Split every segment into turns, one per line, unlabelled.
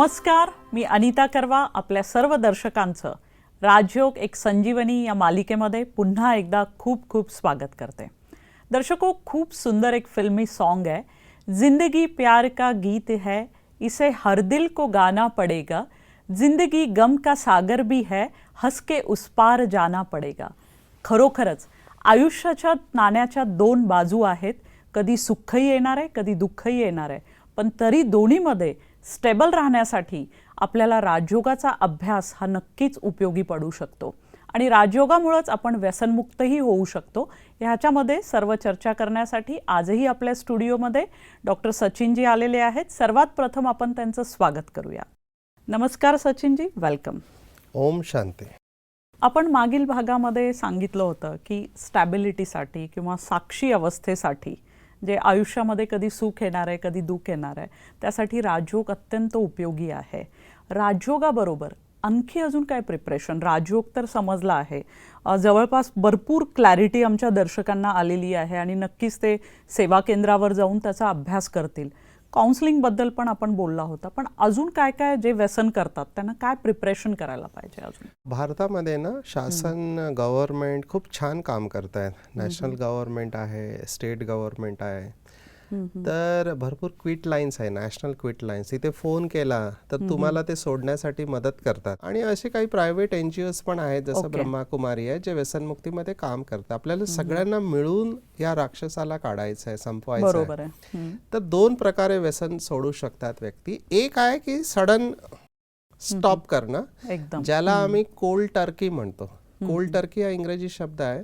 नमस्कार मी अनिता करवा आपल्या सर्व दर्शकांचं. राजयोग एक संजीवनी या मालिकेमध्ये पुन्हा एकदा खूप खूप स्वागत करते. दर्शको खूप सुंदर एक फिल्मी सॉन्ग आहे. जिंदगी प्यार का गीत है इसे हर दिल को गाना पड़ेगा. जिंदगी गम का सागर भी है हस के उस पार जाना पडेगा. खरोखरच आयुष्याच्या नाण्याच्या दोन बाजू आहेत. कधी सुखही येणार आहे कधी दुःखही येणार आहे. पण तरी दोन्हीमध्ये स्टेबल राहण्यासाठी आपल्याला राजयोगाचा अभ्यास हा नक्कीच उपयोगी पडू शकतो. आणि राजयोगामुळंच आपण व्यसनमुक्तही होऊ शकतो. ह्याच्यामध्ये सर्व चर्चा करण्यासाठी आजही आपल्या स्टुडिओमध्ये डॉक्टर सचिनजी आलेले आहेत. सर्वात प्रथम आपण त्यांचं स्वागत करूया. नमस्कार सचिनजी वेलकम
ओम शांती.
आपण मागील भागामध्ये सांगितलं होतं की स्टॅबिलिटीसाठी किंवा साक्षी अवस्थेसाठी जे आयुष्यामध्ये कधी सुख येणार आहे कधी दुःख येणार आहे त्यासाठी राजयोग अत्यंत उपयोगी आहे. राजयोगाबरोबर आणखी अजून काय प्रिपरेशन राजयोग तर समजला आहे. जवळपास भरपूर क्लॅरिटी आमच्या दर्शकांना आलेली आहे आणि नक्कीच ते सेवा केंद्रावर जाऊन त्याचा अभ्यास करतील. काउन्सिलिंगबद्दल पण आपण बोलला होता. पण अजून काय काय जे व्यसन करतात त्यांना काय प्रिपरेशन करायला पाहिजे अजून?
भारतामध्ये ना शासन गव्हर्नमेंट खूप छान काम करत आहेत नॅशनल गव्हर्नमेंट आहे स्टेट गव्हर्नमेंट आहे. तर भरपूर क्विट लाईन्स आहे नॅशनल क्विट लाईन्स. इथे फोन केला तर तुम्हाला ते सोडण्यासाठी मदत करतात. आणि असे काही प्रायव्हेट एन जी ओज पण आहेत जसं. ब्रह्माकुमारी आहे जे व्यसनमुक्तीमध्ये काम करतात. आपल्याला सगळ्यांना मिळून या राक्षसाला काढायचं आहे संपवायचं आहे. तर दोन प्रकारे व्यसन सोडू शकतात व्यक्ती. एक आहे की सडन स्टॉप करणं ज्याला आम्ही कोल्ड टर्की म्हणतो. कोल्ड टर्की हा इंग्रजी शब्द आहे.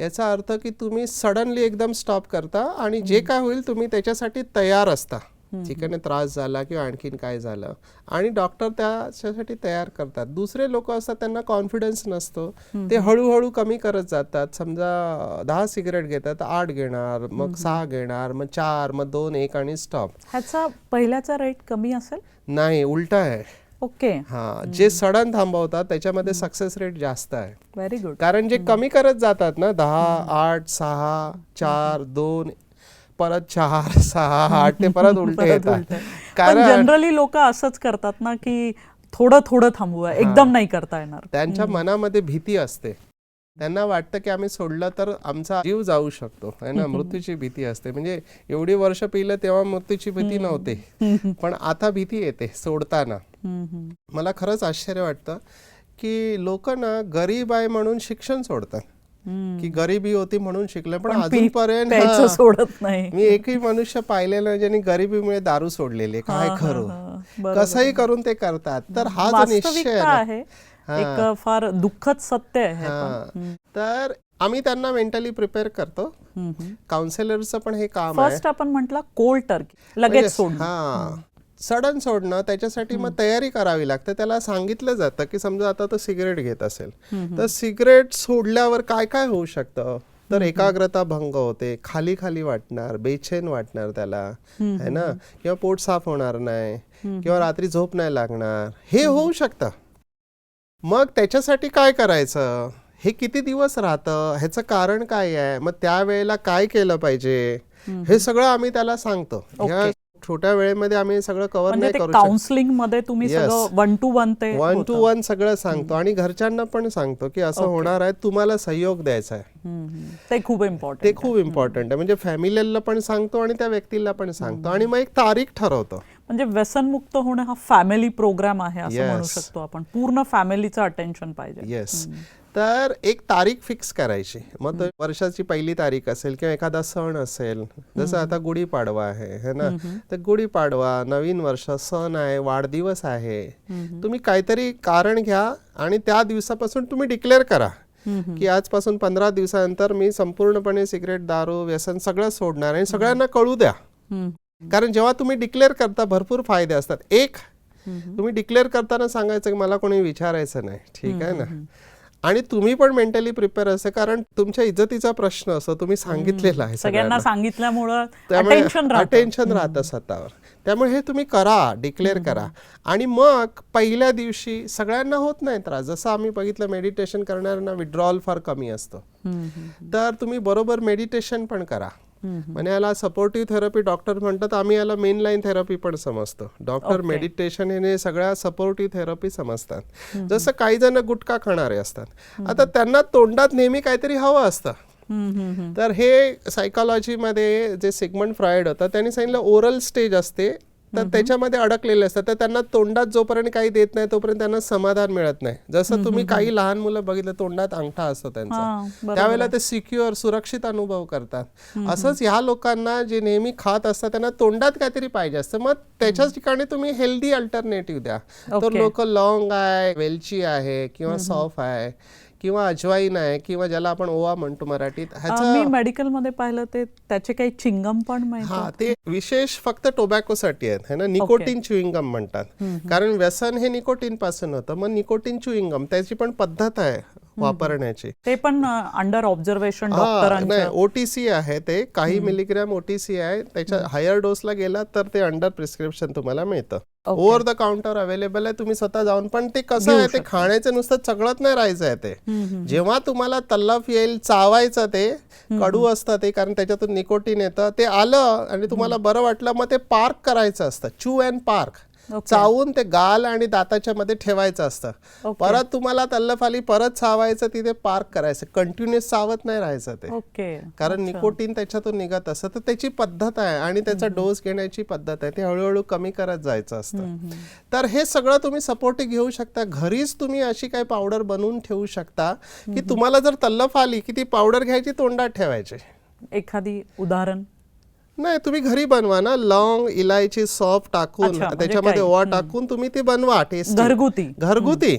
याचा अर्थ की तुम्ही सडनली एकदम स्टॉप करता आणि जे काय होईल तुम्ही त्याच्यासाठी तयार असता. चिकन त्रास झाला किंवा आणखीन काय झालं आणि डॉक्टर त्याच्यासाठी तयार करतात. दुसरे लोक असतात त्यांना कॉन्फिडन्स नसतो. ते हळूहळू कमी करत जातात. समजा दहा सिगरेट घेतात आठ घेणार मग सहा घेणार मग चार मग दोन एक आणि स्टॉप
ह्याचा पहिल्याचा रेट कमी असेल?
नाही उलट आहे.
ओके.
हा जे सडन थांबवतात त्याच्यामध्ये सक्सेस रेट जास्त आहे.
व्हेरी गुड
कारण जे कमी करत जातात ना दहा आठ सहा चार दोन परत चार सहा आठ ते परत उलटे येतात. कारण
जनरली लोक असंच करतात ना की थोडं थोडं थांबूया एकदम नाही करता येणार.
त्यांच्या मनामध्ये भीती असते. त्यांना वाटतं की आम्ही सोडलं तर आमचा जीव जाऊ शकतो. है ना? मृत्यूची भीती असते. म्हणजे एवढी वर्ष पिलं तेव्हा मृत्यूची भीती नव्हती. पण आता भीती येते सोडताना. मला खरंच आश्चर्य वाटतं की लोक ना गरीब आहे म्हणून शिक्षण सोडतात. की गरिबी होती म्हणून शिकले. पण अजूनपर्यंत
सोडत नाही.
मी एकही मनुष्य पाहिलेलं नाही ज्यांनी गरिबीमुळे दारू सोडलेले काय खरं. कसंही करून ते करतात. तर हा जो निश्चय आहे
आहे. एक फार दुःखद सत्य आहे
तर आम्ही त्यांना मेंटली प्रिपेअर करतो. काउन्सिलरचं पण हे काम आहे.
फर्स्ट आपण म्हटलं कोल्ड टर्की लगेच सोडणं.
हा. सडन सोडणं त्याच्यासाठी मग तयारी करावी लागते. त्याला सांगितलं जातं की समजा आता तो सिगरेट घेत असेल. तर सिगरेट सोडल्यावर काय काय होऊ शकतं? तर एकाग्रता भंग होते खाली खाली वाटणार बेचैन वाटणार त्याला. है ना? किंवा पोट साफ होणार नाही. किंवा रात्री झोप नाही लागणार. हे होऊ शकतं. मग त्याच्यासाठी काय करायचं? हे किती दिवस राहतं? ह्याचं कारण काय आहे? मग त्यावेळेला काय केलं पाहिजे? हे सगळं आम्ही त्याला सांगतो. ह्या छोट्या वेळेमध्ये आम्ही सगळं कव्हर
म्हणजे
नाही करू
काउन्सिलिंगमध्ये तुम्ही वन टू वन ते
वन. टू वन सगळं सांगतो आणि घरच्यांना पण सांगतो की असं होणार आहे तुम्हाला सहयोग द्यायचा आहे.
ते खूप इम्पॉर्टंट
ते खूप इम्पॉर्टंट आहे. म्हणजे फॅमिलीला पण सांगतो आणि त्या व्यक्तीला पण सांगतो. आणि मग एक तारीख ठरवतो.
म्हणजे व्यसनमुक्त होणं हा फॅमिली प्रोग्राम आहे असं म्हणू
Yes.
शकतो आपण. पूर्ण फॅमिलीचं अटेन्शन पाहिजे.
येस तर एक तारीख फिक्स करायची. मग वर्षाची पहिली तारीख असेल किंवा एखादा सण असेल जसं आता गुढीपाडवा आहे है ना? तर गुढीपाडवा नवीन वर्ष सण आहे वाढदिवस आहे. तुम्ही काहीतरी कारण घ्या आणि त्या दिवसापासून तुम्ही डिक्लेअर करा. की आजपासून पंधरा दिवसानंतर मी संपूर्णपणे सिगरेट दारू व्यसन सगळं सोडणार आणि सगळ्यांना कळू द्या. कारण जेव्हा तुम्ही डिक्लेअर करता भरपूर फायदे असतात. एक तुम्ही डिक्लेअर करताना सांगायचं की मला कोणी विचारायचं नाही. ठीक आहे ना? आणि तुम्ही पण मेंटली प्रिपेअर असते कारण तुमच्या इज्जतीचा प्रश्न असतो तुम्ही सांगितलेला आहे
सगळ्यांना. सांगितल्यामुळं
त्यामुळे
अटेन्शन राहतं.
स्वतःवर. त्यामुळे हे तुम्ही करा डिक्लेअर करा. आणि मग पहिल्या दिवशी सगळ्यांना होत नाही त्रास. जसं आम्ही बघितलं मेडिटेशन करणाऱ्यांना विड्रॉल फार कमी असतं. तर तुम्ही बरोबर मेडिटेशन पण करा. म्हणजे याला सपोर्टिव्ह थेरपी डॉक्टर म्हणतात आम्ही याला मेन लाईन थेरपी पण समजतो. डॉक्टर मेडिटेशन हे सगळ्या सपोर्टिव्ह थेरपी समजतात. जसं काही जण गुटखा खाणारे असतात. आता त्यांना तोंडात नेहमी काहीतरी हवं असतं. तर हे सायकॉलॉजीमध्ये जे सिगमंड फ्रायड होता त्यांनी सांगितलं ओरल स्टेज असते तर त्याच्यामध्ये अडकलेले असतात. तर त्यांना तोंडात जोपर्यंत काही देत नाही तोपर्यंत त्यांना समाधान मिळत नाही. जसं तुम्ही काही लहान मुलं बघितलं तोंडात अंगठा असतो त्यांचा. त्यावेळेला ते सिक्युअर सुरक्षित अनुभव करतात. असंच ह्या लोकांना जे नेहमी खात असतात त्यांना तोंडात काहीतरी पाहिजे असतं. मग त्याच्याच ठिकाणी तुम्ही हेल्दी अल्टरनेटिव्ह द्या. तर. लोक लॉंग आहे वेलची आहे किंवा सॉफ आहे. किंवा अजवाईन आहे किंवा ज्याला आपण ओवा म्हणतो मराठीत
मी मेडिकलमध्ये पाहिलं ते त्याचे काही चिंगम पण
हा ते विशेष फक्त टोबॅकोसाठी आहेत है ना? निकोटीन च्युइंगम म्हणतात. कारण व्यसन हे निकोटीन पासून होतं मग निकोटीन च्युइंगम त्याची पण पद्धत आहे वापरण्याची.
ते पण अंडर ऑब्झर्वेशन
नाही ओटीसी आहे ते काही मिलीग्रॅम ओटीसी आहे त्याच्या हायर डोसला गेला तर ते अंडर प्रिस्क्रिप्शन तुम्हाला मिळतं. ओव्हर द काउंटर अवेलेबल आहे तुम्ही स्वतः जाऊन पण ते कसं आहे ते खाण्याचं नुसतं चगळत नाही राहायचं आहे ते. जेव्हा तुम्हाला तल्लफ येईल चावायचं ते कडू असतं ते कारण त्याच्यातून निकोटीन येतं ते आलं आणि तुम्हाला बरं वाटलं मग ते पार्क करायचं असतं चू अँड पार्क. चावून ते गाल आणि दाताच्या मध्ये ठेवायचं असतं. परत तुम्हाला तल्लफ आली परत चावायचं तिथे पार्क करायचं. कंटिन्युअस चावत नाही राहायचं ते. कारण निकोटीन त्याच्यातून निघत असतं. तर त्याची पद्धत आहे आणि त्याचा डोस घेण्याची पद्धत आहे. ते हळूहळू कमी करत जायचं असतं. तर हे सगळं तुम्ही सपोर्ट घेऊ शकता. घरीच तुम्ही अशी काही पावडर बनवून ठेवू शकता की तुम्हाला जर तल्लफ आली की ती पावडर घ्यायची तोंडात ठेवायची.
एखादी उदाहरण?
नाही तुम्ही घरी बनवा ना. लॉंग इलायची सॉफ्ट टाकून
म्हणजे
त्याच्यामध्ये? ओवा टाकून तुम्ही ते बनवा टेस्ट
घरगुती.
घरगुती.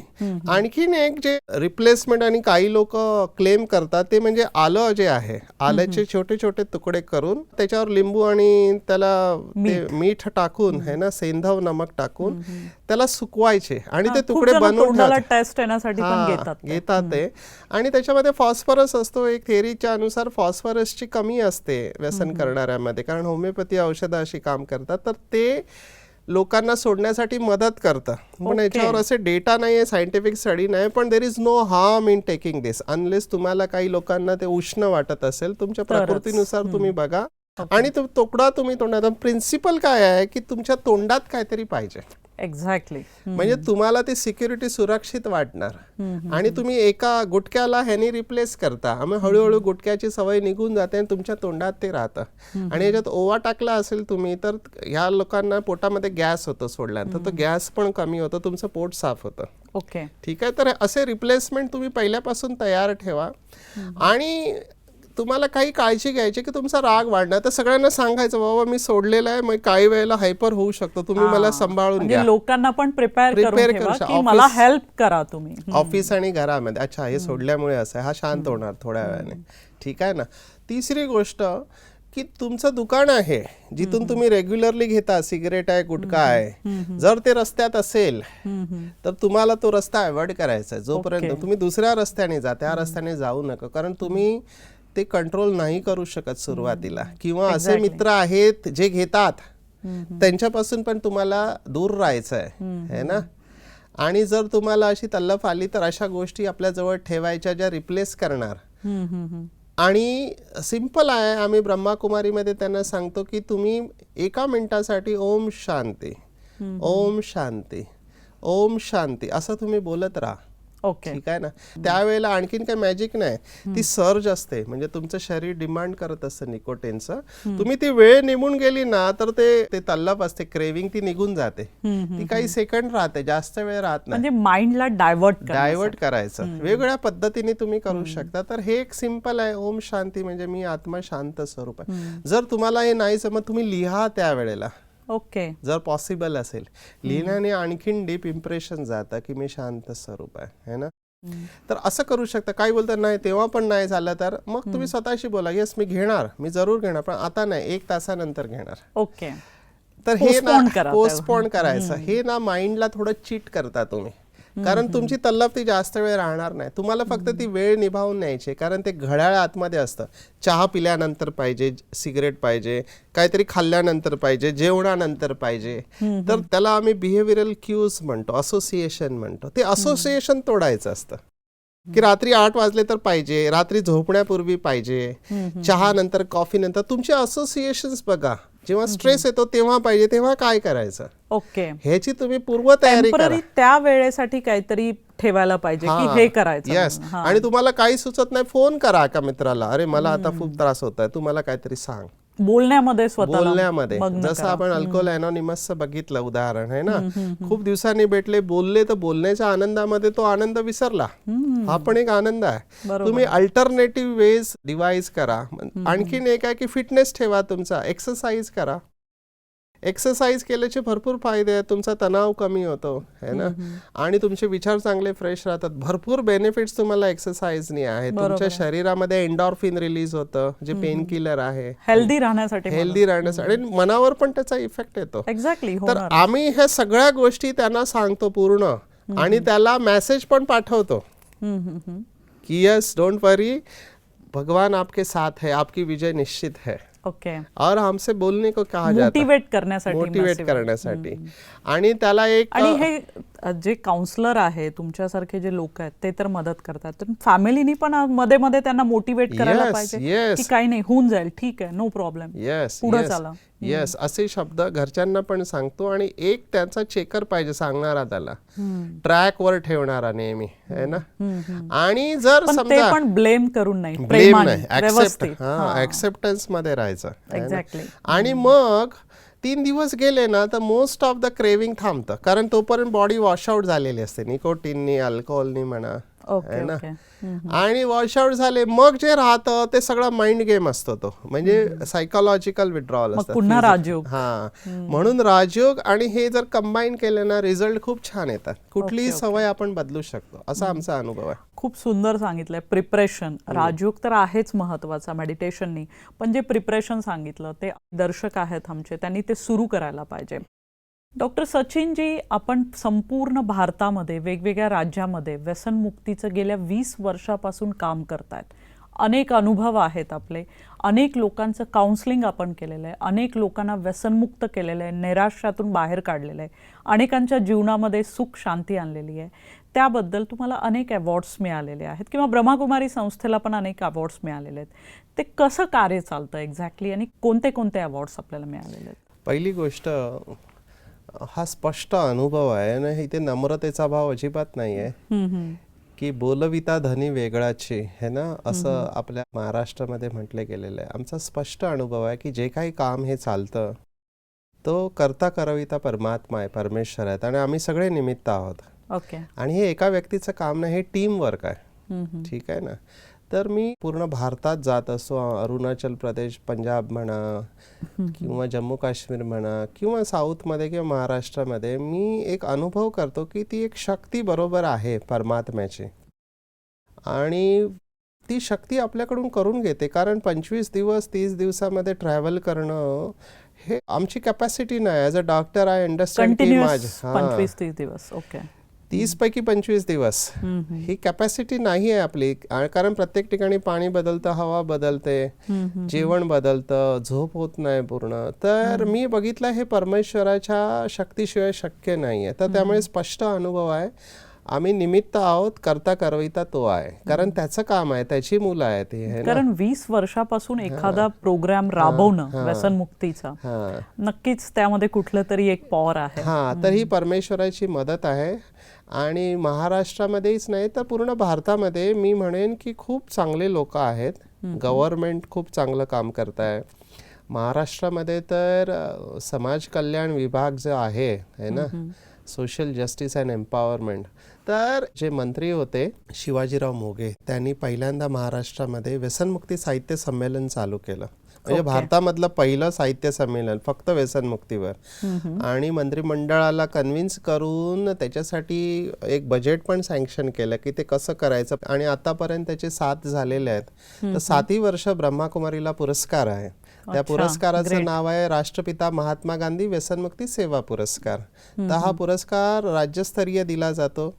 आणखीन एक जे रिप्लेसमेंट आणि काही लोक क्लेम करतात ते म्हणजे आलं जे आहे. आल्याचे छोटे छोटे तुकडे करून त्याच्यावर लिंबू आणि त्याला मीठ. टाकून है ना सेंधव नमक टाकून त्याला सुकवायचे आणि ते तुकडे बनवून.
टेस्ट येण्यासाठी घेतात ते.
आणि त्याच्यामध्ये फॉस्फरस असतो एक थेअरीच्या अनुसार फॉस्फरसची कमी असते व्यसन करणाऱ्यामध्ये कारण होमिओपॅथी औषधं अशी काम करतात तर ते लोकांना सोडण्यासाठी मदत करतं पण. याच्यावर असे डेटा नाही आहे सायंटिफिक स्टडी नाही पण there is no harm in taking this unless तुम्हाला काही लोकांना ते उष्ण वाटत असेल तुमच्या. प्रकृतीनुसार तुम्ही बघा आणि तो तोकडा तुम्ही तोंडात प्रिन्सिपल काय आहे की तुमच्या तोंडात काहीतरी पाहिजे.
एक्झॅक्टली
म्हणजे तुम्हाला ती सिक्युरिटी सुरक्षित वाटणार. आणि तुम्ही एका गुटक्याला ह्यानी रिप्लेस करता. मग हळूहळू गुटक्याची सवय निघून जाते आणि तुमच्या तोंडात ते राहतं. आणि याच्यात ओवा टाकला असेल तुम्ही तर ह्या लोकांना पोटामध्ये गॅस होतो सोडल्यानंतर. तो गॅस पण कमी होतो तुमचं पोट साफ होतं.
ओके.
ठीक आहे? तर असे रिप्लेसमेंट तुम्ही पहिल्यापासून तयार ठेवा. आणि तुम्हाला काही काळजी घ्यायची की तुमचा राग वाढणार. तर सगळ्यांना सांगायचं बाबा मी सोडलेलं आहे मग काही वेळेला हायपर होऊ शकतो. तुम्ही मला सांभाळून घ्या.
लोकांना पण प्रिपेअर करून
करू
मला हेल्प करा तुम्ही.
ऑफिस आणि घरामध्ये. अच्छा हे सोडल्यामुळे असं आहे. हा शांत होणार थोड्या वेळाने. ठीक आहे ना? तिसरी गोष्ट की तुमचं दुकान आहे जिथून तुम्ही रेग्युलरली घेता सिगरेट आहे गुटखा आहे. जर ते रस्त्यात असेल तर तुम्हाला तो रस्ता अवॉइड करायचा आहे. जोपर्यंत तुम्ही दुसऱ्या रस्त्याने जा त्या रस्त्याने जाऊ नका. कारण तुम्ही ते कंट्रोल नाही करू शकत सुरुवातीला. किंवा असे मित्र आहेत जे घेतात. त्यांच्यापासून पण तुम्हाला दूर राहायचं आहे है ना? आणि जर तुम्हाला अशी तल्लफ आली तर अशा गोष्टी आपल्या जवळ ठेवायच्या ज्या रिप्लेस करणार. आणि सिंपल आहे आम्ही ब्रह्माकुमारीमध्ये त्यांना सांगतो की तुम्ही एका मिनिटासाठी ओम शांती. ओम शांती. ओम शांती. असं तुम्ही बोलत राहा.
ओके.
ठीक आहे ना? त्यावेळेला आणखीन काही मॅजिक नाही. ती सर्ज असते. म्हणजे तुमचं शरीर डिमांड करत असतं निकोटेनचं. तुम्ही ती वेळ निघून गेली ना तर ते ते तल्लप असते क्रेविंग ती निघून जाते. ती काही सेकंड राहते जास्त वेळ राहत नाही.
म्हणजे माइंडला डायव्हर्ट
डायव्हर्ट करायचं. वेगवेगळ्या पद्धतीने तुम्ही करू शकता. तर हे एक सिंपल आहे. ओम शांती म्हणजे मी आत्मा शांत स्वरूप आहे. जर तुम्हाला हे नाही जमत तुम्ही लिहा त्यावेळेला.
ओके.
जर पॉसिबल असेल. लिहिण्याने आणखीन डीप इम्प्रेशन जातं की मी शांत स्वरूप आहे है ना? तर असं करू शकता. काही बोलतात नाही तेव्हा पण नाही झालं तर मग तुम्ही स्वतःशी बोला. येस मी घेणार. मी जरूर घेणार पण आता नाही. एक तासानंतर घेणार.
ओके.
तर हे ना पोस्टपोन करायचं. हे ना माइंडला थोडं चीट करता तुम्ही. कारण तुमची तल्लफ ती जास्त वेळ राहणार नाही. तुम्हाला फक्त ती वेळ निभावून न्यायची. कारण ते घड्याळ आतमध्ये असतं. चहा पिल्यानंतर पाहिजे सिगरेट पाहिजे काहीतरी खाल्ल्यानंतर पाहिजे जेवणानंतर पाहिजे. तर त्याला आम्ही बिहेव्हिअरल क्यूज म्हणतो असोसिएशन म्हणतो. ते असोसिएशन तोडायचं असतं. की रात्री आठ वाजले तर पाहिजे रात्री झोपण्यापूर्वी पाहिजे चहा नंतर कॉफी नंतर. तुमचे असोसिएशन बघा. जेव्हा स्ट्रेस येतो तेव्हा पाहिजे तेव्हा काय करायचं?
ओके.
ह्याची तुम्ही पूर्व तयारी
त्या वेळेसाठी काहीतरी ठेवायला पाहिजे की हे. करायचं.
येस. आणि तुम्हाला काही सुचत नाही फोन करा का मित्राला. अरे मला आता खूप त्रास होत आहे तू मला काहीतरी सांग.
बोलण्यामध्ये
बोलण्यामध्ये. जसं. आपण अल्कोहोल अनॉनिमसचं बघितलं उदाहरण आहे ना? खूप दिवसांनी भेटले बोलले तर बोलण्याच्या आनंदामध्ये तो आनंद विसरला. हा पण एक आनंद आहे. तुम्ही अल्टरनेटिव्ह वेज डिवाइस करा. आणखीन एक आहे की फिटनेस ठेवा तुमचा एक्सरसाइज करा. एक्सरसाइज केल्याचे भरपूर फायदे आहेत. तुमचा तणाव कमी होतो है ना? आणि तुमचे विचार चांगले फ्रेश राहतात. भरपूर बेनिफिट्स तुम्हाला एक्सरसाइजनी आहेत. तुमच्या शरीरामध्ये एन्डॉर्फिन रिलीज होतं जे पेन किलर आहे.
हेल्दी राहण्यासाठी
हेल्दी राहण्यासाठी. आणि मनावर पण त्याचा इफेक्ट येतो.
एक्झॅक्टली
तर आम्ही ह्या सगळ्या गोष्टी त्यांना सांगतो पूर्ण. आणि त्याला मेसेज पण पाठवतो. की यस डोंट वरी भगवान आपके साथ है. आपकी विजय निश्चित है.
ओके.
और हमसे बोलने को कहा जाता
मोटिवेट करण्यासाठी
मोटिवेट. करण्यासाठी. आणि त्याला एक
आणि हे जे काउन्सलर आहे तुमच्यासारखे जे लोक आहेत ते तर मदत करतात. तर फॅमिलीनी पण मध्ये मध्ये त्यांना मोटिवेट करायला पाहिजे. की काही नाही होऊन जाईल. ठीक आहे नो प्रॉब्लेम
येस
पुढं
येस
चाला.
येस असे शब्द घरच्यांना पण सांगतो आणि एक त्यांचा चेकर पाहिजे सांगणारा त्याला. ट्रॅक वर ठेवणारा नेहमी है ना? आणि जर समजा
पण ब्लेम करून नाही
ब्लेम नाही ऍक्सेप्ट हा ऍक्सेप्टन्समध्ये राहायचं आणि मग तीन दिवस गेले ना तर मोस्ट ऑफ द क्रेविंग थांबतं. कारण तोपर्यंत बॉडी वॉशआउट झालेली असते. निकोटीननी अल्कोहोलनी म्हणा.
ओके
है ना? आणि वॉशआउट झाले मग जे राहतं ते सगळं माइंड गेम असतो तो. म्हणजे सायकोलॉजिकल असतं.
पुन्हा राजयोग.
हा. म्हणून राजयोग आणि हे जर कंबाईन केलं ना रिझल्ट खूप छान येतात. कुठलीही सवय आपण बदलू शकतो. असा आमचा अनुभव आहे.
खूप सुंदर सांगितलंय. प्रिपरेशन राजयोग तर आहेच महत्त्वाचा मेडिटेशननी पण जे प्रिपरेशन सांगितलं ते दर्शक आहेत आमचे. त्यांनी ते सुरू करायला पाहिजे. डॉक्टर सचिनजी आपण संपूर्ण भारतामध्ये वेगवेगळ्या राज्यामध्ये व्यसनमुक्तीचं गेल्या वीस वर्षापासून काम करतायत. अनेक अनुभव आहेत आपले. अनेक लोकांचं काउन्सलिंग आपण केलेलं आहे. अनेक लोकांना व्यसनमुक्त केलेलं आहे. नैराश्यातून बाहेर काढलेलं आहे. अनेकांच्या जीवनामध्ये सुख शांती आणलेली आहे. त्याबद्दल तुम्हाला अनेक अवॉर्ड्स मिळालेले आहेत किंवा ब्रह्माकुमारी संस्थेला पण अनेक अवॉर्ड्स मिळालेले आहेत. ते कसं कार्य चालतं एक्झॅक्टली आणि कोणते कोणते अवॉर्ड्स आपल्याला मिळालेले आहेत?
पहिली गोष्ट हा स्पष्ट अनुभव आहे ना इथे नम्रतेचा भाव अजिबात नाही आहे. की बोलविता धनी वेगळाची है ना? असं आपल्या महाराष्ट्रामध्ये म्हटलं गेलेलं आहे. आमचा स्पष्ट अनुभव आहे की जे काही काम हे चालतं तो करता करविता परमात्मा आहे परमेश्वर आहेत आणि आम्ही सगळे निमित्त आहोत.
ओके.
आणि हे एका व्यक्तीचं काम नाही हे टीम वर्क आहे. ठीक आहे ना? तर मी पूर्ण भारतात जात असो अरुणाचल प्रदेश पंजाब म्हणा किंवा जम्मू काश्मीर म्हणा किंवा साऊथमध्ये किंवा महाराष्ट्रामध्ये मी एक अनुभव करतो की ती एक शक्ती बरोबर आहे परमात्म्याची. आणि ती शक्ती आपल्याकडून करून घेते कारण पंचवीस दिवस तीस दिवसामध्ये ट्रॅव्हल करणं हे आमची कॅपॅसिटी नाही. As a doctor I understand की
कंटिन्युअस
माझ
पंचवीस तीस दिवस. ओके
तीस पैकी पंचवीस दिवस. ही कॅपॅसिटी नाही आहे आपली कारण प्रत्येक ठिकाणी पाणी बदलतं हवा बदलते. जेवण बदलतं झोप होत नाही पूर्ण. तर मी बघितलं हे परमेश्वराच्या शक्तीशिवाय शक्य नाही आहे तर त्यामुळे स्पष्ट अनुभव आहे. आम्ही निमित्त आहोत करता करविता तो आहे. कारण त्याचं काम आहे त्याची मुलं ती है ना?
कारण वीस वर्षापासून एखादा प्रोग्राम राबवणं व्यसनमुक्तीचा नक्कीच त्यामध्ये कुठलं तरी एक पॉवर आहे.
हा तर ही परमेश्वराची मदत आहे. आणि महाराष्ट्रामध्येच नाही तर पूर्ण भारतामध्ये मी म्हणेन की खूप चांगले लोक आहेत. गव्हर्नमेंट खूप चांगलं काम करत आहे महाराष्ट्रामध्ये तर समाज कल्याण विभाग जो आहे है ना? Social justice and empowerment. तर जे मंत्री होते शिवाजीराव मोगे त्यांनी पहिल्यांदा महाराष्ट्रामध्ये व्यसनमुक्ती साहित्य संमेलन चालू केलं. म्हणजे भारतामधलं पहिलं साहित्य संमेलन फक्त व्यसनमुक्तीवर. आणि मंत्रिमंडळाला कन्व्हिन्स करून त्याच्यासाठी एक बजेट पण सँक्शन केलं की ते कसं करायचं. आणि आतापर्यंत त्याचे सात झालेले आहेत. तर सातही वर्ष ब्रह्माकुमारीला पुरस्कार आहे. त्या पुरस्काराचं नाव आहे राष्ट्रपिता महात्मा गांधी व्यसनमुक्ती सेवा पुरस्कार. तर हा पुरस्कार राज्यस्तरीय दिला जातो.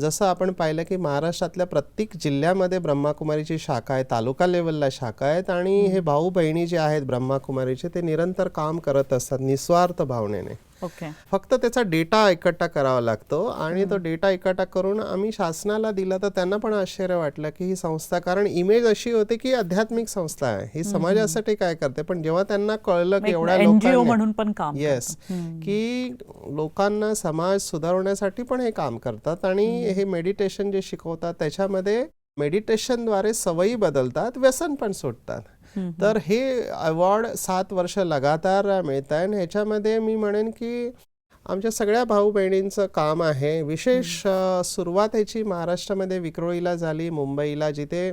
जसं आपण पाहिलं की महाराष्ट्रातल्या प्रत्येक जिल्ह्यामध्ये ब्रह्माकुमारीची शाखा आहे तालुका लेवलला शाखा आहेत आणि हे भाऊ बहिणी जे आहेत ब्रह्माकुमारीचे ते निरंतर काम करत असतात निस्वार्थ भावनेने.
ओके
फक्त त्याचा डेटा इकट्ठा करावा लागतो आणि तो डेटा इकट्ठा करून आम्ही शासनाला दिला तर त्यांना पण आश्चर्य वाटलं की ही संस्था कारण इमेज अशी होती की आध्यात्मिक संस्था आहे. ही समाजासाठी काय करते? पण जेव्हा त्यांना कळलं की एवढ्या
एनजीओ
लोकांनी
म्हणून पण काम
येस की लोकांना समाज सुधारवण्यासाठी पण हे काम करतात आणि हे मेडिटेशन जे शिकवतात त्याच्यामध्ये मेडिटेशनद्वारे सवयी बदलतात व्यसन पण सुटतात तर हे अवॉर्ड सात वर्ष लगातार मिळत आहे. आणि ह्याच्यामध्ये मी म्हणेन की आमच्या सगळ्या भाऊ बहिणींचं काम आहे. विशेष सुरुवात ह्याची महाराष्ट्रामध्ये विक्रोळीला झाली मुंबईला जिथे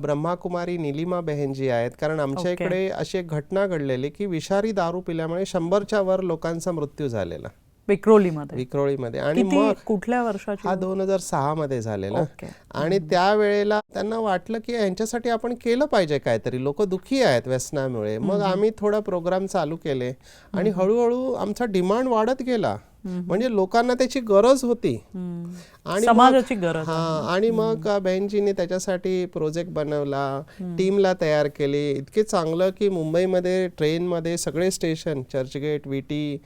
ब्रह्माकुमारी निलिमा बेहेनजी आहेत. कारण आमच्या. इकडे अशी एक घटना घडलेली की विषारी दारू पिल्यामुळे शंभरच्या वर लोकांचा मृत्यू झालेला.
विक्रोलीमध्ये.
विक्रोळीमध्ये आणि
किती?
मग
कुठल्या वर्षाची?
हा दोन हजार सहा मध्ये झालेला.
ओके.
आणि त्यावेळेला त्यांना वाटलं की यांच्यासाठी आपण केलं पाहिजे काहीतरी. लोक दुखी आहेत व्यसनामुळे. मग आम्ही थोडा प्रोग्राम चालू केले. आणि हळूहळू आमचा डिमांड वाढत गेला. म्हणजे लोकांना त्याची गरज होती.
हम्म.
आणि
समाजाची गरज.
हा. आणि मग बहिणजीने त्याच्यासाठी प्रोजेक्ट बनवला. टीमला तयार केली. इतके चांगलं की मुंबईमध्ये ट्रेनमध्ये सगळे स्टेशन चर्चगेट विटी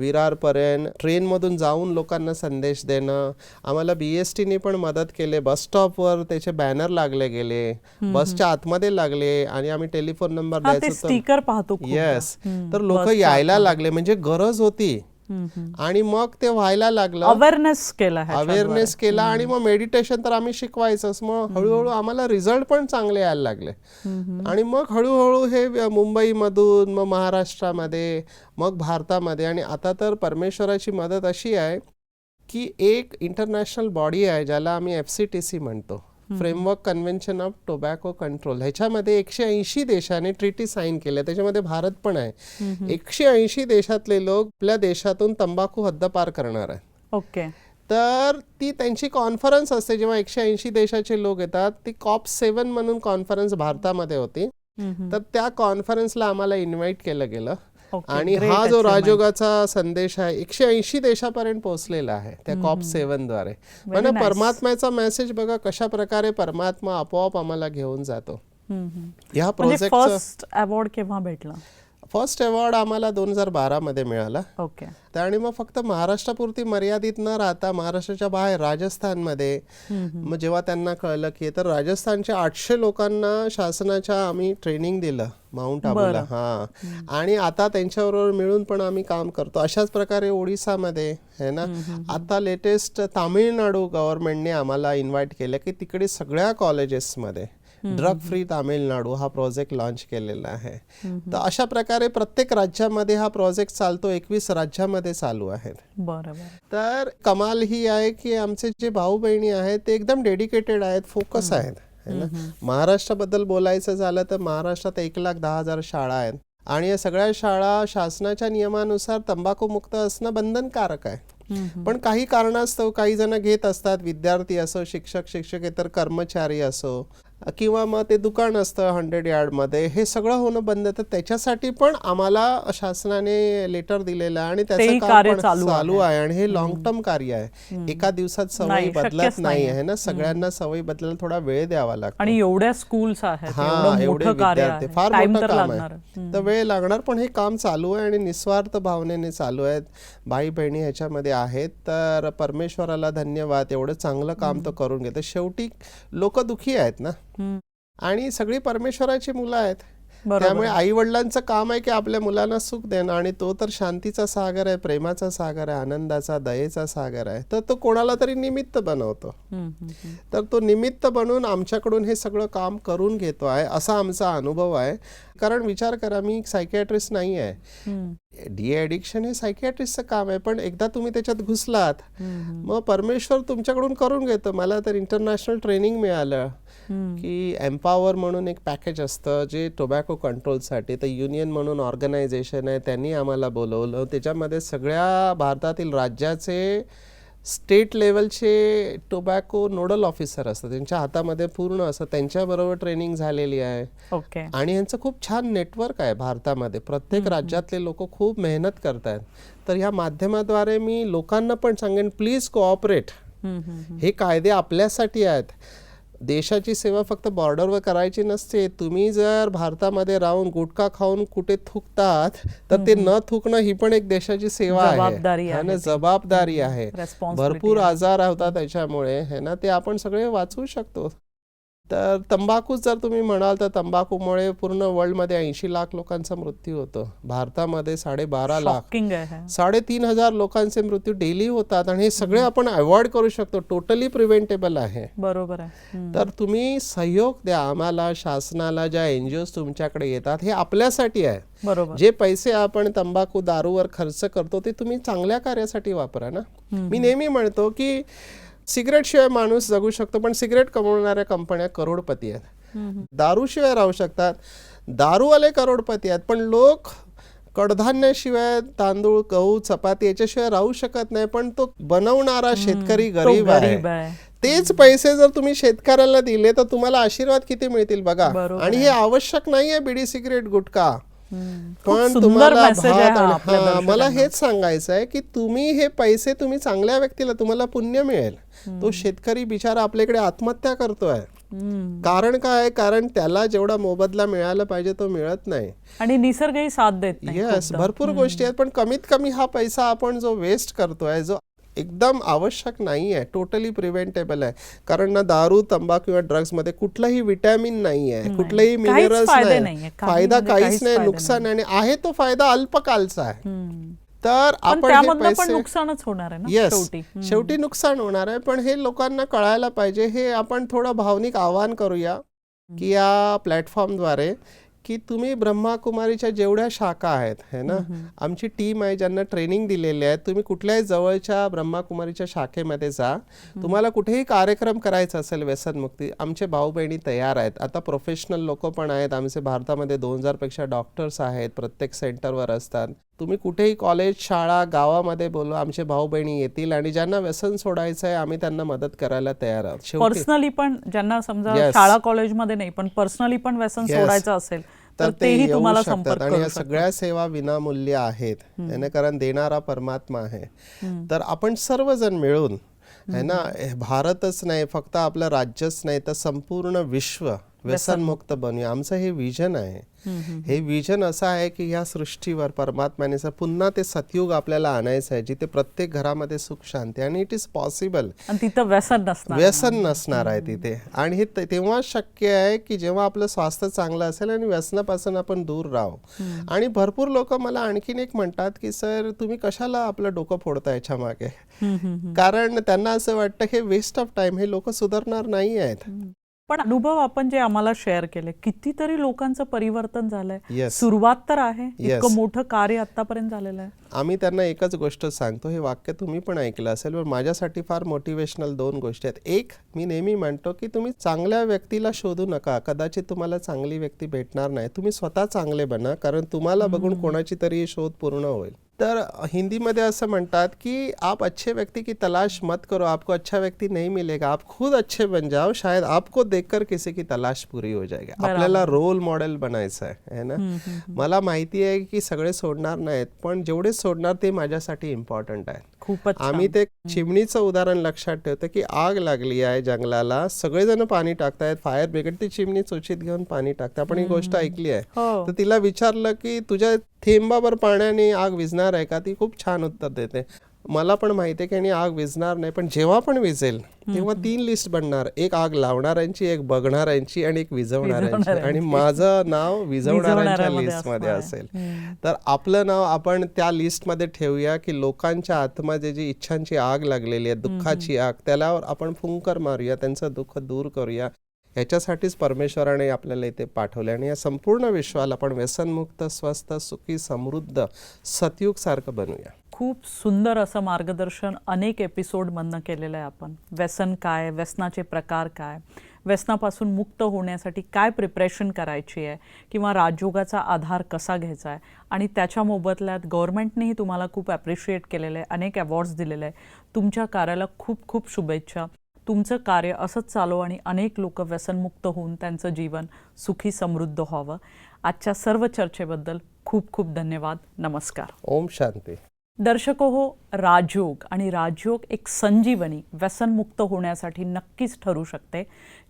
विरारपर्यंत ट्रेनमधून जाऊन लोकांना संदेश देणं. आम्हाला बी एस टीने पण मदत केले. बस स्टॉपवर त्याचे बॅनर लागले गेले. बसच्या आतमध्ये लागले आणि आम्ही टेलिफोन नंबर द्यायचो
स्टिकर पाहतो
येस तर लोक यायला लागले. म्हणजे गरज होती. आणि मग ते व्हायला लागलं.
अवेअरनेस केला
अवेअरनेस केला आणि मग मेडिटेशन तर आम्ही शिकवायचंच. मग हळूहळू आम्हाला रिझल्ट पण चांगले यायला लागले. आणि मग हळूहळू हे मुंबईमधून मग महाराष्ट्रामध्ये मग भारतामध्ये आणि आता तर परमेश्वराची मदत अशी आहे की एक इंटरनॅशनल बॉडी आहे ज्याला आम्ही एफ सी टी सी म्हणतो. Framework convention of tobacco control. ह्याच्यामध्ये एकशे ऐंशी देशाने ट्रिटी साईन केल्या. त्याच्यामध्ये भारत पण आहे. एकशे ऐंशी देशातले लोक आपल्या देशातून तंबाखू हद्दपार करणार आहेत.
ओके.
तर ती त्यांची कॉन्फरन्स असते. जेव्हा एकशे ऐंशी देशाचे लोक येतात ती कॉप सेवन म्हणून कॉन्फरन्स भारतामध्ये होती. तर त्या कॉन्फरन्सला आम्हाला इन्व्हाइट केलं गेलं. आणि हा जो. राजयोगाचा संदेश आहे एकशे ऐंशी देशापर्यंत पोहोचलेला आहे त्या कॉप सेवनद्वारे म्हणजे. परमात्म्याचा मेसेज बघा कशा प्रकारे परमात्मा आपोआप आम्हाला घेऊन जातो. ह्या
फर्स्ट अवॉर्ड केव्हा भेटला
फर्स्ट अवॉर्ड आम्हाला दोन हजार बारामध्ये मिळाला.
ओके
आणि मग फक्त महाराष्ट्रापुरती मर्यादित न राहता महाराष्ट्राच्या बाहेर राजस्थानमध्ये मग जेव्हा त्यांना कळलं की तर राजस्थानच्या आठशे लोकांना शासनाच्या आम्ही ट्रेनिंग दिलं माउंट आबूला हा. आणि आता त्यांच्याबरोबर मिळून पण आम्ही काम करतो. अशाच प्रकारे ओडिसामध्ये है ना? आता लेटेस्ट तामिळनाडू गव्हर्नमेंटने आम्हाला इन्व्हाइट केलं की तिकडे सगळ्या कॉलेजेसमध्ये ड्रग फ्री तामिळनाडू हा प्रोजेक्ट लॉन्च केलेला आहे. तर अशा प्रकारे प्रत्येक राज्यामध्ये हा प्रोजेक्ट चालतो एकवीस राज्यामध्ये चालू
बरं
तर कमाल ही आहे की आमचे जे भाऊ बहिणी आहेत ते एकदम डेडिकेटेड आहेत फोकस आहेत है ना? महाराष्ट्राबद्दल बोलायचं झालं तर महाराष्ट्रात एक लाख दहा हजार शाळा आहेत. आणि या सगळ्या शाळा शासनाच्या नियमानुसार तंबाखू मुक्त असणं बंधनकारक आहे. पण काही कारणास्तव काही जण घेत असतात विद्यार्थी असो शिक्षक शिक्षकेतर कर्मचारी असो किंवा मग ते दुकान असतं हंड्रेड यार्डमध्ये हे सगळं होणं बंद. तर त्याच्यासाठी पण आम्हाला शासनाने लेटर दिलेलं आहे आणि त्याचं काम
चालू
आहे. आणि हे लॉंग टर्म कार्य आहे. एका दिवसात सवयी बदलत नाही आहे ना? सगळ्यांना सवयी बदलायला थोडा वेळ द्यावा लागतो.
आणि एवढ्या स्कूल्स आहेत
हा
एवढं
विद्यार्थी फार मोठं
तर
काम आहे. तर वेळ लागणार पण हे काम चालू आहे आणि निस्वार्थ भावनेने चालू आहेत. भाई बहिणी ह्याच्यामध्ये आहेत तर परमेश्वराला धन्यवाद. एवढं चांगलं काम तो करून घेतं. शेवटी लोक दुखी आहेत ना. आणि सगळी परमेश्वराची मुलं आहेत. त्यामुळे आई वडिलांचं काम आहे की आपल्या मुलांना सुख देणं आणि तो तर शांतीचा सागर आहे प्रेमाचा सागर आहे आनंदाचा दयेचा सागर आहे. तर तो कोणाला तरी निमित्त बनवतो. तर तो निमित्त बनून आमच्याकडून हे सगळं काम करून घेतो आहे असा आमचा अनुभव आहे. कारण विचार करा मी सायकॅट्रिस्ट नाही आहे. डी ॲडिक्शन हे सायकॅट्रिस्टचं काम आहे पण एकदा तुम्ही त्याच्यात घुसलात मग परमेश्वर तुमच्याकडून करून घेतो. मला तर इंटरनॅशनल ट्रेनिंग मिळालं. की एम्पावर म्हणून एक पॅकेज असतं जे टोबॅको कंट्रोलसाठी तर युनियन म्हणून ऑर्गनायझेशन आहे त्यांनी आम्हाला बोलवलं. त्याच्यामध्ये सगळ्या भारतातील राज्याचे स्टेट लेवलचे टोबॅको नोडल ऑफिसर असतात. त्यांच्या हातामध्ये पूर्ण असं त्यांच्याबरोबर ट्रेनिंग झालेली आहे.
ओके
आणि यांचं खूप छान नेटवर्क आहे भारतामध्ये. प्रत्येक राज्यातले लोक खूप मेहनत करत आहेत तर ह्या माध्यमाद्वारे मी लोकांना पण सांगेन प्लीज कोऑपरेट. हे कायदे आपल्यासाठी आहेत. देशाची सेवा फक्त बॉर्डरवर करायची नसते. तुम्ही जर भारतामध्ये राहून गुटखा खाऊन कुठे थुकतात तर ते न थुकणं ही पण एक देशाची सेवा आहे.
आहे.
जबाबदारी आहे. भरपूर. आजार होतात त्याच्यामुळे. है ना? ते आपण सगळे वाचवू शकतो. तर तंबाखूच जर तुम्ही म्हणाल तर तंबाखूमुळे पूर्ण वर्ल्डमध्ये ऐंशी लाख लोकांचा मृत्यू होतो. भारतामध्ये साडेबारा लाख. साडेतीन हजार लोकांचे मृत्यू डेली होतात आणि हे सगळे आपण अवॉइड करू शकतो. टोटली प्रिव्हेंटेबल आहे.
बरोबर आहे.
तर तुम्ही सहयोग द्या आम्हाला शासनाला ज्या एनजीओ तुमच्याकडे येतात हे आपल्यासाठी आहे.
बरोबर.
जे पैसे आपण तंबाखू दारूवर खर्च करतो ते तुम्ही चांगल्या कार्यासाठी वापरा ना. मी नेहमी म्हणतो की सिगरेट शिवाय माणूस जगू शकतो पण सिगरेट कमवणाऱ्या कंपन्या करोडपती आहेत. दारूशिवाय राहू शकतात. दारूवाले करोडपती आहेत पण लोक कडधान्याशिवाय तांदूळ गहू चपाती याच्याशिवाय राहू शकत नाही पण तो बनवणारा शेतकरी गरीब आहे. तेच पैसे जर तुम्ही शेतकऱ्याला दिले तर तुम्हाला आशीर्वाद किती मिळतील बघा. आणि हे आवश्यक नाहीये बिडी सिगरेट गुटखा. पण तुम्हाला मला. हेच सांगायचं आहे की तुम्ही हे पैसे तुम्ही चांगल्या व्यक्तीला तुम्हाला पुण्य मिळेल. तो शेतकरी बिचारा आपल्याकडे आत्महत्या करतोय. कारण काय? कारण त्याला जेवढा मोबदला मिळायला पाहिजे तो मिळत नाही.
आणि निसर्गही साथ देत नाही
येस. भरपूर गोष्टी आहेत पण कमीत कमी हा पैसा आपण जो वेस्ट करतोय जो एकदम आवश्यक नाही आहे टोटली प्रिव्हेंटेबल आहे. कारण ना दारू तंबाखू किंवा ड्रग्जमध्ये कुठलंही विटॅमिन नाही. आहे कुठलेही मिनरल्स नाही.
काही
फायदा
म्हणजे
काहीच नाही नुकसान आहे आणि आहे तो फायदा अल्पकालचा आहे. तर
पण
आपण
नुकसानच होणार आहे
येस
शेवटी.
नुकसान होणार आहे. पण हे लोकांना कळायला पाहिजे. हे आपण थोडं भावनिक आवाहन करूया की या प्लॅटफॉर्मद्वारे की तुम्ही ब्रह्माकुमारीच्या जेवढ्या शाखा आहेत है ना? आमची टीम आहे ज्यांना ट्रेनिंग दिलेली आहे तुम्ही कुठल्याही जवळच्या ब्रह्माकुमारीच्या शाखेमध्ये जा. तुम्हाला कुठेही कार्यक्रम करायचा असेल व्यसनमुक्ती आमचे भाऊ बहिणी तयार आहेत. आता प्रोफेशनल लोक पण आहेत. आमचे भारतामध्ये दोन हजारपेक्षा डॉक्टर्स आहेत प्रत्येक सेंटरवर असतात. तुम्ही कुठेही कॉलेज शाळा गावामध्ये बोलू आमचे भाऊ बहिणी येतील आणि ज्यांना व्यसन सोडायचं आहे आम्ही त्यांना मदत करायला तयार आहोत
पर्सनली पण ज्यांना समजा
Yes.
शाळा कॉलेजमध्ये नाही पण पर्सनली पण व्यसन
Yes.
सोडायचं असेल तर तेही तुम्हाला संपर्क
आणि या. सगळ्या सेवा विनामूल्य आहेत कारण देणारा परमात्मा आहे तर आपण सर्वजण मिळून है ना भारतच नाही फक्त आपलं राज्यच नाही तर संपूर्ण विश्व व्यसनमुक्त बनूया. आमचं हे विजन आहे. हे विजन असं आहे की ह्या सृष्टीवर परमात्म्याने पुन्हा ते सतयुग आपल्याला आणायचं आहे जिथे प्रत्येक घरामध्ये सुख शांती आणि इट इज पॉसिबल
तिथं व्यसन नसणार.
व्यसन नसणार आहे तिथे. आणि हे तेव्हा शक्य आहे की जेव्हा आपलं स्वास्थ्य चांगलं असेल आणि व्यसनापासून आपण दूर राहू. आणि भरपूर लोक मला आणखीन एक म्हणतात की सर तुम्ही कशाला आपलं डोकं फोडता याच्या मागे. कारण त्यांना असं वाटतं हे वेस्ट ऑफ टाइम हे लोक सुधारणार नाही आहेत.
पण अनुभव आपण जे आम्हाला शेअर केले कितीतरी लोकांचं परिवर्तन झालंय. सुरुवात तर आहे. इतकं मोठं कार्य आतापर्यंत झालेलं आहे.
आम्ही त्यांना एकच गोष्ट सांगतो हे वाक्य तुम्ही पण ऐकलं असेल पण माझ्यासाठी फार मोटिवेशनल दोन गोष्टी आहेत. एक मी नेहमी म्हणतो की तुम्ही चांगल्या व्यक्तीला शोधू नका. कदाचित तुम्हाला चांगली व्यक्ती भेटणार नाही. तुम्ही स्वतः चांगले बना कारण तुम्हाला बघून कोणाची तरी शोध पूर्ण होईल. तर हिंदीमध्ये असं म्हणतात की आप अच्छे व्यक्ति की तलाश मत करो आपको अच्छा व्यक्ति नहीं मिलेगा आप खुद अच्छे बन जाओ शायद आपको देखकर किसी की तलाश पूरी हो जाएगी। आपल्याला रोल मॉडेल बनायचं आहे है ना? मला माहिती आहे की सगळे सोडणार नाहीत पण जेवढे सोडणार ते माझ्यासाठी इम्पॉर्टंट आहे
खूपच
आम्ही ते चिमणीचं उदाहरण लक्षात ठेवतो की आग लागली आहे जंगलाला सगळेजण पाणी टाकतायत फायर ब्रिगेड ती चिमणी चोचीत घेऊन पाणी टाकते आपण ही गोष्ट ऐकली आहे.
हो.
तर तिला विचारलं की तुझ्या थेंबाभर पाण्याने आग विझणार आहे का? ती खूप छान उत्तर देते. मला पण माहिती आहे की आणि आग विझणार नाही पण जेव्हा पण विझेल तेव्हा तीन लिस्ट बनणार. एक आग लावणाऱ्यांची एक बघणाऱ्यांची आणि एक विझवणाऱ्यांची. आणि माझं नाव विझवणाऱ्यांच्या लिस्टमध्ये असेल. तर आपलं नाव आपण त्या लिस्टमध्ये ठेवूया की लोकांच्या आतमध्ये जी इच्छांची आग लागलेली आहे दुःखाची आग त्याला आपण फुंकर मारूया त्यांचं दुःख दूर करूया. याच्यासाठीच परमेश्वराने आपल्याला इथे पाठवले. आणि या संपूर्ण विश्वाला आपण व्यसनमुक्त स्वस्थ सुखी समृद्ध सतयुग सारखं बनवूया.
खूप सुंदर असं मार्गदर्शन अनेक एपिसोडमधनं केलेलं आहे आपण. व्यसन काय व्यसनाचे प्रकार काय व्यसनापासून मुक्त होण्यासाठी काय प्रिपरेशन करायची आहे किंवा राजयोगाचा आधार कसा घ्यायचा आहे आणि त्याच्या मोबदल्यात गव्हर्नमेंटनेही तुम्हाला खूप ॲप्रिशिएट केलेलं आहे अनेक अवॉर्ड्स दिलेले आहे. तुमच्या कार्याला खूप खूप शुभेच्छा. तुमचं कार्य असंच चालू आणि अनेक लोक व्यसनमुक्त होऊन त्यांचं जीवन सुखी समृद्ध व्हावं. आजच्या सर्व चर्चेबद्दल खूप खूप धन्यवाद. नमस्कार.
ओम शांती.
दर्शको हो राजयोग आणि राजयोग एक संजीवनी व्यसनमुक्त होण्यासाठी नक्कीच ठरू शकते.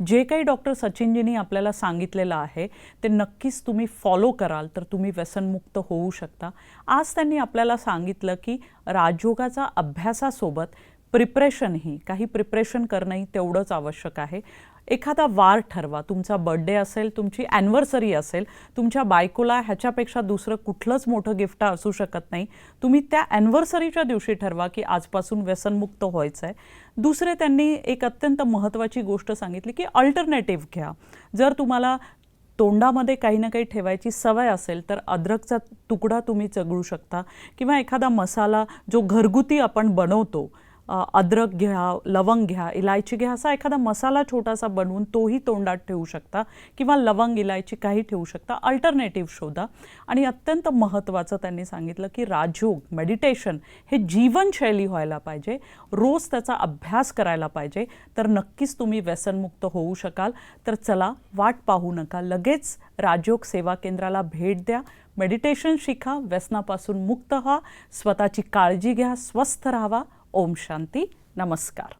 जे काही डॉक्टर सचिनजींनी आपल्याला सांगितलेलं आहे ते नक्कीच तुम्ही फॉलो कराल तर तुम्ही व्यसनमुक्त होऊ शकता. आज त्यांनी आपल्याला सांगितलं की राजयोगाचा अभ्यासासोबत प्रिपरेशनही काही प्रिपरेशन करणंही तेवढंच आवश्यक आहे. एखादा वार ठरवा तुमचा बर्थडे असेल तुमची ॲनिव्हर्सरी असेल तुमच्या बायकोला ह्याच्यापेक्षा दुसरं कुठलंच मोठं गिफ्ट असू शकत नाही. तुम्ही त्या ॲनिव्हर्सरीच्या दिवशी ठरवा की आजपासून व्यसनमुक्त व्हायचं आहे दुसरे त्यांनी एक अत्यंत महत्त्वाची गोष्ट सांगितली की अल्टरनेटिव्ह घ्या. जर तुम्हाला तोंडामध्ये काही ना काही ठेवायची सवय असेल तर अद्रकचा तुकडा तुम्ही चगळू शकता. किंवा एखादा मसाला जो घरगुती आपण बनवतो अद्रक घ्या लवंग घ्या इलायची घ्या असा एखादा मसाला छोटासा बनवून तोही तोंडात ठेवू शकता किंवा लवंग इलायची काही ठेवू शकता. अल्टरनेटिव्ह शोधा. आणि अत्यंत महत्त्वाचं त्यांनी सांगितलं की राजयोग मेडिटेशन हे जीवनशैली व्हायला पाहिजे. रोज त्याचा अभ्यास करायला पाहिजे. तर नक्कीच तुम्ही व्यसनमुक्त होऊ शकाल. तर चला वाट पाहू नका. लगेच राजयोग सेवा केंद्राला भेट द्या. मेडिटेशन शिका. व्यसनापासून मुक्त व्हा. स्वतःची काळजी घ्या. स्वस्थ राहावा. ओम शांती नमस्कार.